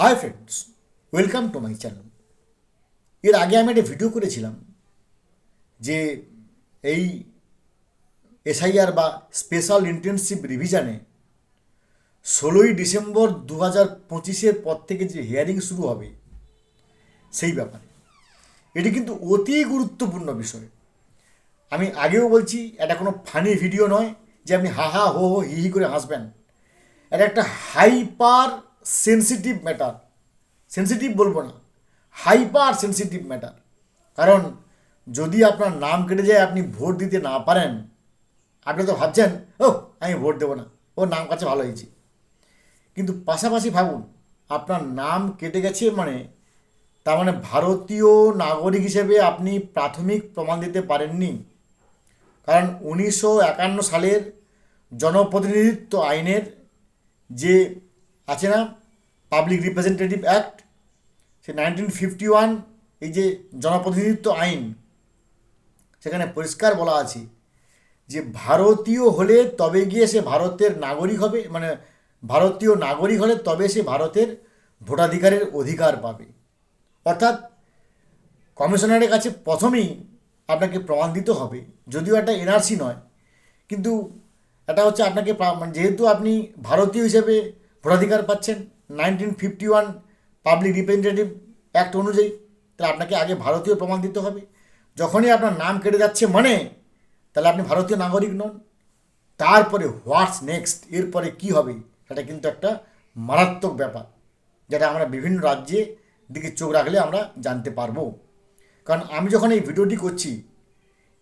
Hi friends welcome to my channel এর আগে আমি একটা ভিডিও করেছিলাম যে এই এসআইআর বা স্পেশাল ইন্টেনসিভ রিভিশনে ষোলোই ডিসেম্বর দু হাজার পঁচিশের পর থেকে যে হিয়ারিং শুরু হবে, সেই ব্যাপারে। এটি কিন্তু অতি গুরুত্বপূর্ণ বিষয়। আমি আগেও বলছি, এটা কোনো ফানি ভিডিও নয় যে আপনি হা হা হো হো হি হি করে হাসবেন। এটা একটা হাইপার সেন্সিটিভ ম্যাটার সেন্সিটিভ বলব না। হাইপার সেন্সিটিভ ম্যাটার কারণ, যদি আপনার নাম কেটে যায়, আপনি ভোট দিতে না পারেন, আপনি তো ভাবছেন ও আমি ভোট দেবো না। ও, নাম কাছে ভালো হয়েছে। কিন্তু পাশাপাশি ভাবুন, আপনার নাম কেটে গেছে মানে তার মানে ভারতীয় নাগরিক হিসেবে আপনি প্রাথমিক প্রমাণ দিতে পারেননি। কারণ উনিশশো একান্ন সালের জনপ্রতিনিধিত্ব আইনের যে আছে না? পাবলিক রিপ্রেজেন্টেটিভ অ্যাক্ট সে নাইনটিন ফিফটি ওয়ান এই যে জনপ্রতিনিধিত্ব আইন, সেখানে পরিষ্কার বলা আছে যে ভারতীয় হলে তবে গিয়ে সে ভারতের নাগরিক হবে মানে ভারতীয় নাগরিক হলে তবে সে ভারতের ভোটাধিকারের অধিকার পাবে। অর্থাৎ কমিশনারের কাছে প্রথমেই আপনাকে প্রমাণ দিতে হবে, যদিও এটা এনআরসি নয়, কিন্তু এটা হচ্ছে আপনাকে মানে যেহেতু আপনি ভারতীয় হিসেবে ভোটাধিকার পাচ্ছেন। Nineteen fifty one public representative act অনুযায়ী। তাহলে আপনাকে আগে ভারতীয় প্রমাণ দিতে হবে। যখনই আপনার নাম কেটে যাচ্ছে মানে তাহলে আপনি ভারতীয় নাগরিক নন। তারপরে হোয়াটস নেক্সট এরপরে কি হবে, সেটা কিন্তু একটা মারাত্মক ব্যাপার, যেটা আমরা বিভিন্ন রাজ্যে দিকে চোখ রাখলে আমরা জানতে পারব। কারণ আমি যখন এই ভিডিওটি করছি,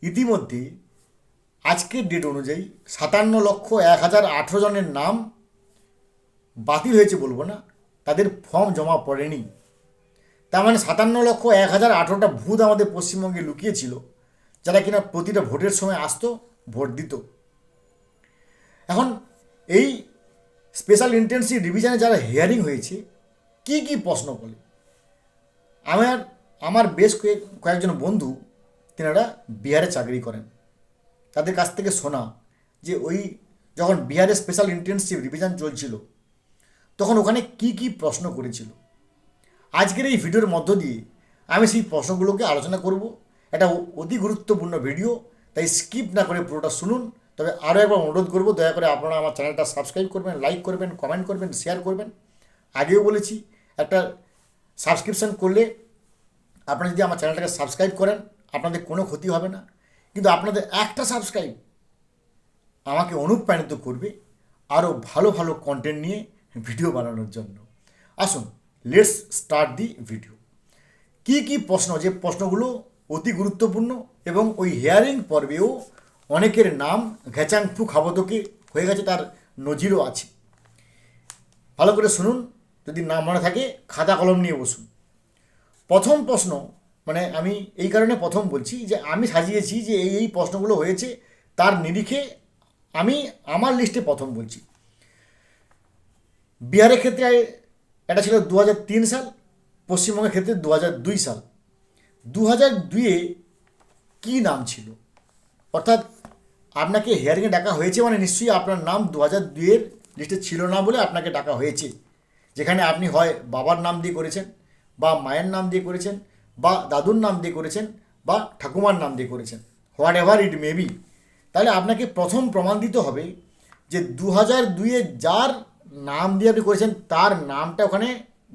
ইতিমধ্যে আজকের ডেট অনুযায়ী সাতান্ন লক্ষ এক হাজার আঠেরো জনের নাম বাতিল হয়েছে বলব না, তাদের ফর্ম জমা পড়েনি। তার মানে সাতান্ন লক্ষ এক হাজার আঠেরোটা ভূত আমাদের পশ্চিমবঙ্গে লুকিয়েছিল, যারা কিনা প্রতিটা ভোটের সময় আসতো, ভোট দিত। এখন এই স্পেশাল ইন্টেন্সিভ রিভিশনে যারা হিয়ারিং হয়েছে, কি কি প্রশ্ন বলে আমার আমার বেশ কয়েক, কয়েকজন বন্ধু তেনারা বিহারে চাকরি করেন। তাদের কাছ থেকে শোনা যে ওই যখন বিহারে স্পেশাল ইন্টেন্সিভ রিভিশন চলছিল তখন ওখানে কি কি প্রশ্ন করেছিল? আজকের এই ভিডিওর মধ্য দিয়ে আমি সেই প্রশ্নগুলোকে আলোচনা করব। এটা অতি গুরুত্বপূর্ণ ভিডিও, তাই স্কিপ না করে পুরোটা শুনুন। তবে আরও একবার অনুরোধ করব, দয়া করে আপনারা আমার চ্যানেলটা সাবস্ক্রাইব করবেন, লাইক করবেন, কমেন্ট করবেন, শেয়ার করবেন। আগেও বলেছি, একটা সাবস্ক্রিপশন করলে আপনারা যদি আমার চ্যানেলটাকে সাবস্ক্রাইব করেন, আপনাদের কোনো ক্ষতি হবে না। কিন্তু আপনাদের একটা সাবস্ক্রাইব আমাকে অনুপ্রাণিত করবে আরও ভালো ভালো কন্টেন্ট নিয়ে। ভিডিও বানানোর জন্য। আসুন লেটস স্টার্ট দি ভিডিও কি কি প্রশ্ন, যে প্রশ্নগুলো অতি গুরুত্বপূর্ণ এবং ওই হিয়ারিং পর্বেও অনেকের নাম ঘেচাং ফু খাবতকে হয়ে গেছে তার নজিরও আছে। ভালো করে শুনুন, যদি না মনে থাকে, খাতা কলম নিয়ে বসুন। প্রথম প্রশ্ন মানে আমি এই কারণে প্রথম বলছি যে আমি সাজিয়েছি যে এই এই প্রশ্নগুলো হয়েছে, তার নিরিখে আমি আমার লিস্টে প্রথম বলছি। বিহারের ক্ষেত্রে এটা ছিল দু সাল, পশ্চিমবঙ্গের ক্ষেত্রে দু সাল। দু হাজার দুইয়ে কী নাম ছিল? অর্থাৎ আপনাকে হিয়ারিংয়ে ডাকা হয়েছে মানে নিশ্চয়ই আপনার নাম দু হাজার দুইয়ের লিস্টে ছিল না বলে আপনাকে ডাকা হয়েছে। যেখানে আপনি হয় বাবার নাম দিয়ে করেছেন, বা মায়ের নাম দিয়ে করেছেন, বা দাদুর নাম দিয়ে করেছেন, বা ঠাকুমার নাম দিয়ে করেছেন। Whatever it may be. তাহলে আপনাকে প্রথম প্রমাণ দিতে হবে যে দু হাজার দুইয়ে যার নাম দিয়ে আপনি করেছেন, তার নামটা ওখানে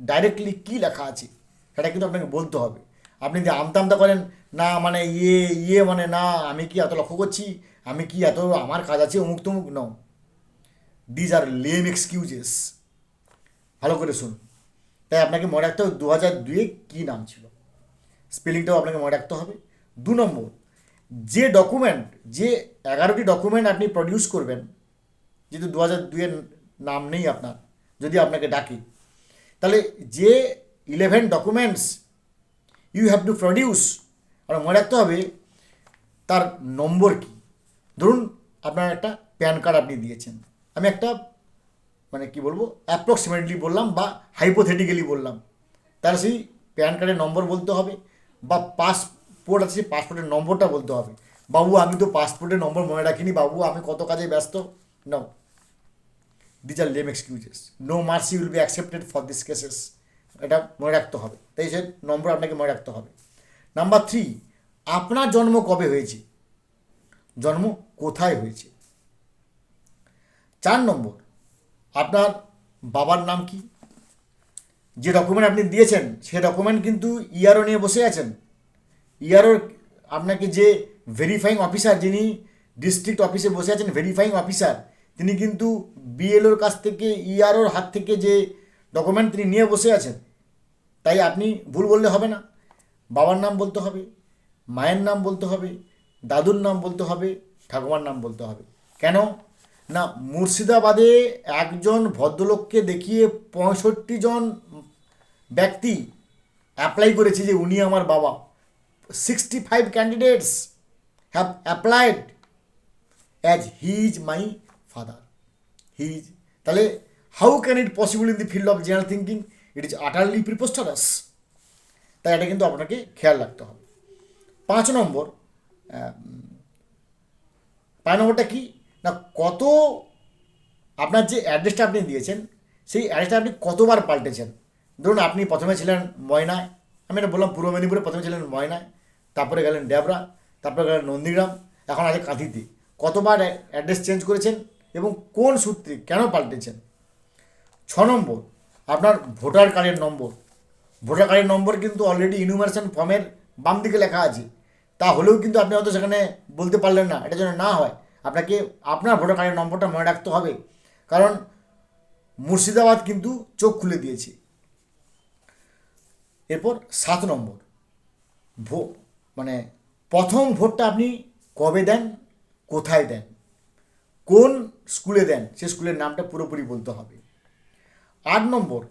ডাইরেক্টলি কী লেখা আছে, সেটা কিন্তু আপনাকে বলতে হবে। আপনি যদি আমতা আমতা করেন, না মানে ইয়ে ইয়ে মানে না, আমি কি এত লক্ষ্য করছি? আমি কি এত, আমার কাজ আছে অমুক তমুক? ন দিজ আর লেম এক্সকিউজেস ভালো করে শুন তাই আপনাকে মনে রাখতে হবে দু হাজার দুয়ে কী নাম ছিল? স্পেলিংটাও আপনাকে মনে রাখতে হবে। দু নম্বর, যে ডকুমেন্ট যে এগারোটি ডকুমেন্ট আপনি প্রডিউস করবেন, যেহেতু দু হাজার দুইয়ের নাম নেই আপনার, যদি আপনাকে ডাকি। তাহলে যে eleven documents you have to produce আর মনে রাখতে হবে, তার নম্বর কি? ধরুন আপনার একটা প্যান কার্ড আপনি দিয়েছেন। আমি একটা মানে কি বলব অ্যাপ্রক্সিমেটলি বললাম বা হাইপোথেটিক্যালি বললাম। তাহলে সেই প্যান কার্ডের নম্বর বলতে হবে, বা পাসপোর্ট আছে সেই পাসপোর্টের নম্বরটা বলতে হবে। বাবু, আমি তো পাসপোর্টের নম্বর মনে রাখিনি, বাবু, আমি কত কাজে ব্যস্ত? Now These are lame excuses no mercy will be accepted for this cases এটা মনে রাখতে হবে। তাই সে নম্বর আপনাকে মনে রাখতে হবে। নাম্বার থ্রি আপনার জন্ম কবে হয়েছে? জন্ম কোথায় হয়েছে? চার নম্বর, আপনার বাবার নাম কি? যে ডকুমেন্ট আপনি দিয়েছেন, সে ডকুমেন্ট কিন্তু ইয়ারও নিয়ে বসে আছেন। ইয়ারও আপনাকে যে ভেরিফাইং অফিসার যিনি ডিস্ট্রিক্ট অফিসে বসে আছেন ভেরিফাইং অফিসার তিনি কিন্তু বিএলওর কাছ থেকে ইআরওর হাত থেকে যে ডকুমেন্ট তিনি নিয়ে বসে আছেন, তাই আপনি ভুল বললে হবে না। বাবার নাম বলতে হবে, মায়ের নাম বলতে হবে, দাদুর নাম বলতে হবে, ঠাকুমার নাম বলতে হবে। কেন? না, মুর্শিদাবাদে একজন ভদ্রলোককে দেখিয়ে পঁয়ষট্টি জন ব্যক্তি অ্যাপ্লাই করেছে যে উনি আমার বাবা। Sixty five candidates have applied as he is my father he is তাহলে how can it possible in the field of general thinking it is utterly preposterous তাই এটা কিন্তু আপনাকে খেয়াল রাখতে হবে। পাঁচ নম্বর পাঁচ নম্বরটা কি? না, কত আপনার যে অ্যাড্রেসটা আপনি দিয়েছেন, সেই অ্যাড্রেসটা আপনি কতবার পাল্টেছেন? ধরুন, আপনি প্রথমে ছিলেন ময়নায়, আমি এটা বললাম পূর্ব মেদিনীপুরে প্রথমে ছিলেন ময়নায়, তারপরে গেলেন ড্যাবরা তারপরে গেলেন নন্দীগ্রাম, এখন আছে কাঁথিতে। কতবার অ্যাড্রেস চেঞ্জ করেছেন? এবং কোন সূত্রে কেন পাল্টেছেন? ছ নম্বর, আপনার ভোটার কার্ডের নম্বর। ভোটার কার্ডের নম্বর কিন্তু অলরেডি ইনুমারেশন ফর্মের বাম দিকে লেখা আছে। তা হলেও কিন্তু আপনি হয়তো সেখানে বলতে পারলেন না। এটা যেন না হয়, আপনাকে আপনার ভোটার কার্ডের নম্বরটা মনে রাখতে হবে। কারণ মুর্শিদাবাদ কিন্তু চোখ খুলে দিয়েছে। এরপর সাত নম্বর, ভো মানে প্রথম ভোটটা আপনি কবে দেন? কোথায় দেন? কোন স্কুলে দেন, সে স্কুলের নামটা পুরোপুরি বলতে হবে। আট নম্বর,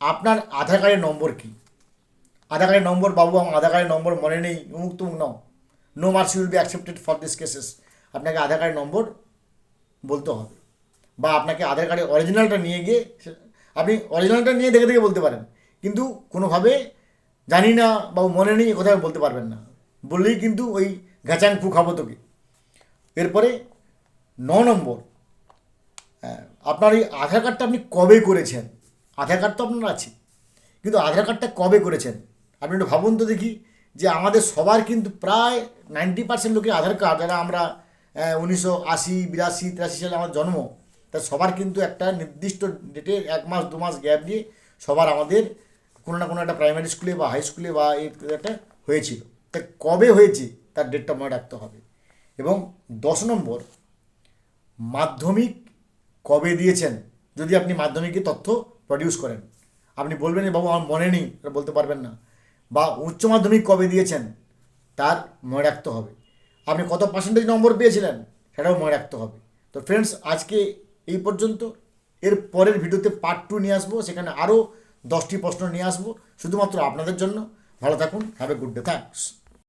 আপনার আধার কার্ডের নম্বর কি? আধার কার্ডের নম্বর বাবু, আমার আধার কার্ডের নম্বর মনে নেই, উমুক তুমুক, now. No marks will be accepted for this cases আপনাকে আধার কার্ডের নম্বর বলতে হবে। বা আপনাকে আধার কার্ডের অরিজিনালটা নিয়ে গিয়ে, আপনি অরিজিনালটা নিয়ে দেখে দেখে বলতে পারেন। কিন্তু কোনোভাবে জানি না বা মনে নেই কোথাও বলতে পারবেন না। বললেই কিন্তু ওই ঘাচাং ফু খাব তোকে। এরপরে ন নম্বর হ্যাঁ, আপনার এই আধার কার্ডটা আপনি কবে করেছেন? আধার কার্ড তো আপনার আছে কিন্তু আধার কার্ডটা কবে করেছেন? আপনি একটু ভাবুন তো দেখি যে আমাদের সবার কিন্তু প্রায় নাইনটি পার্সেন্ট লোকের আধার কার্ড যারা আমরা উনিশশো আশি বিরাশি তিরাশি সালে আমার জন্ম তা সবার কিন্তু একটা নির্দিষ্ট ডেটে এক মাস দু মাস গ্যাপ দিয়ে সবার আমাদের কোনো না কোনো একটা প্রাইমারি স্কুলে বা হাই স্কুলে বা এই একটা হয়েছিল। তা কবে হয়েছে? তার ডেটটা মনে রাখতে হবে। এবং দশ নম্বর মাধ্যমিক কবে দিয়েছেন? যদি আপনি মাধ্যমিকের তথ্য প্রডিউস করেন। আপনি বলবেন "এ বাবু, আমার মনে নেই। এটা বলতে পারবেন না। বা, উচ্চ মাধ্যমিক কবে দিয়েছেন? তার মনে রাখতে হবে। আপনি কত পার্সেন্টেজ নম্বর পেয়েছিলেন? সেটাও মনে রাখতে হবে। তো ফ্রেন্ডস আজকে এই পর্যন্ত। এর পরের ভিডিওতে পার্ট টু নিয়ে আসব। সেখানে আরও দশটি প্রশ্ন নিয়ে আসব। শুধুমাত্র আপনাদের জন্য। ভালো থাকুন। Have a good day thanks